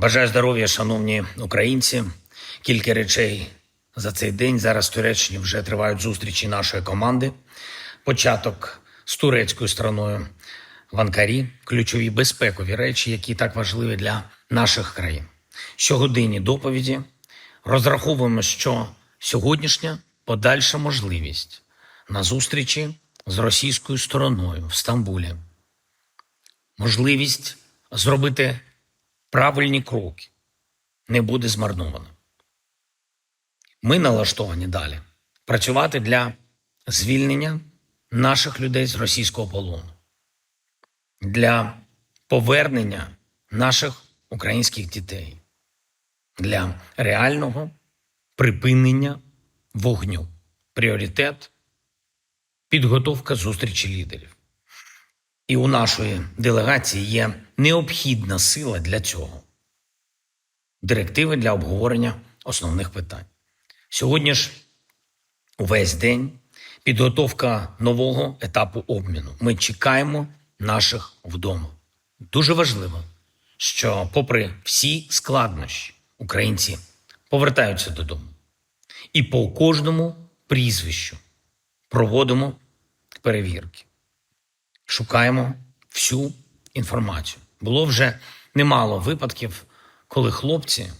Бажаю здоров'я, шановні українці. Кілька речей за цей день. Зараз в Туреччині вже тривають зустрічі нашої команди. Початок з турецькою стороною в Анкарі, ключові безпекові речі, які так важливі для наших країн. Щогодинні доповіді розраховуємо, що сьогоднішня подальша можливість на зустрічі з російською стороною в Стамбулі, можливість зробити правильні кроки не буде змарновано. Ми налаштовані далі працювати для звільнення наших людей з російського полону, для повернення наших українських дітей, для реального припинення вогню. Пріоритет підготовка зустрічі лідерів. І у нашої делегації є необхідна сила для цього. Директиви для обговорення основних питань. Сьогодні ж увесь день підготовка нового етапу обміну. Ми чекаємо наших вдома. Дуже важливо, що, попри всі складнощі, українці повертаються додому. І по кожному прізвищу проводимо перевірки шукаємо всю інформацію. Було вже немало випадків, коли хлопці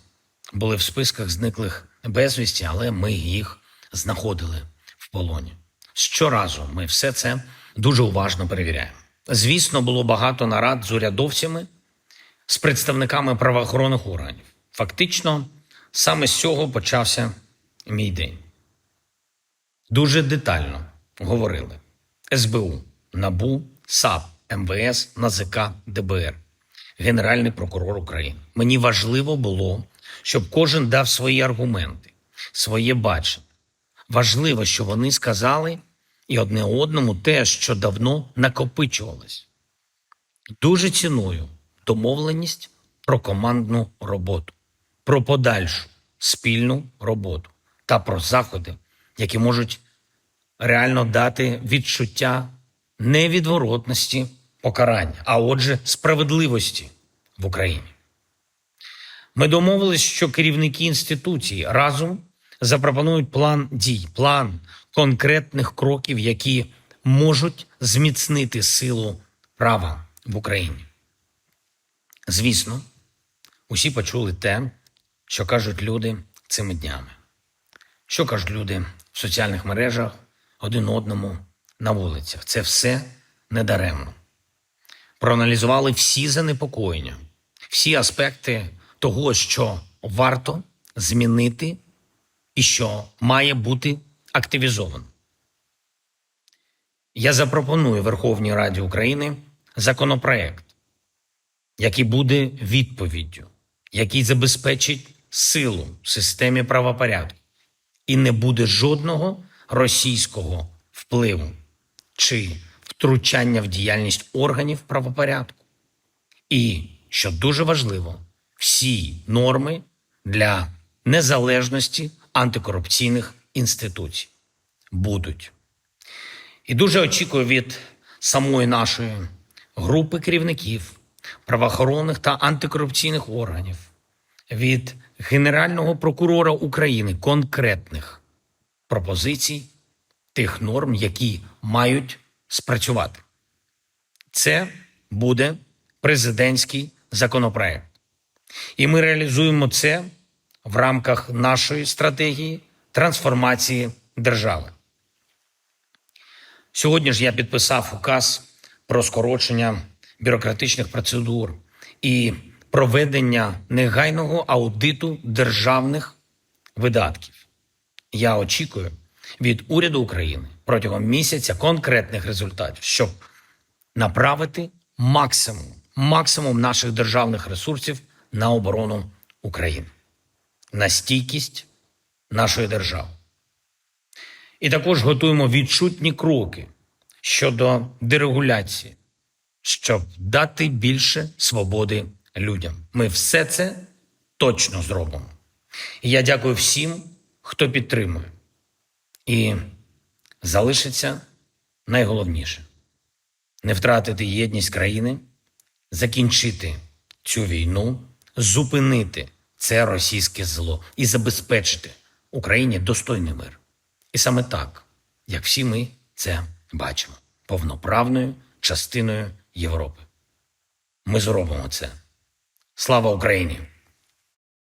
були в списках зниклих безвісті, але ми їх знаходили в полоні. Щоразу ми все це дуже уважно перевіряємо. Звісно, було багато нарад з урядовцями, з представниками правоохоронних органів. Фактично, саме з цього почався мій день. Дуже детально говорили СБУ, НАБУ, САП, МВС, НАЗК, ДБР, Генеральний прокурор України. Мені важливо було, щоб кожен дав свої аргументи, своє бачення. Важливо, що вони сказали і одне одному те, що давно накопичувалось. Дуже ціную домовленість про командну роботу, про подальшу спільну роботу та про заходи, які можуть реально дати відчуття невідворотності покарання, а отже, справедливості в Україні. Ми домовились, що керівники інституцій разом запропонують план дій, план конкретних кроків, які можуть зміцнити силу права в Україні. Звісно, усі почули те, що кажуть люди цими днями. Що кажуть люди в соціальних мережах один одному на вулицях. Це все недаремно. Проаналізували всі занепокоєння, всі аспекти того, що варто змінити і що має бути активізовано. Я запропоную Верховній Раді України законопроект, який буде відповіддю, який забезпечить силу в системі правопорядку і не буде жодного російського впливу чи втручання в діяльність органів правопорядку. І, що дуже важливо, всі норми для незалежності антикорупційних інституцій будуть. І дуже очікую від самої нашої групи керівників правоохоронних та антикорупційних органів, від Генерального прокурора України конкретних пропозицій тих норм, які мають спрацювати. Це буде президентський законопроект. І ми реалізуємо це в рамках нашої стратегії трансформації держави. Сьогодні ж я підписав указ про скорочення бюрократичних процедур і проведення негайного аудиту державних видатків. Я очікую від уряду України протягом місяця конкретних результатів, щоб направити максимум, максимум наших державних ресурсів на оборону України, на стійкість нашої держави. І також готуємо відчутні кроки щодо дерегуляції, щоб дати більше свободи людям. Ми все це точно зробимо. Я дякую всім, хто підтримує. І залишиться найголовніше не втратити єдність країни, закінчити цю війну, зупинити це російське зло і забезпечити Україні достойний мир. І саме так, як всі ми це бачимо, повноправною частиною Європи. Ми зробимо це. Слава Україні!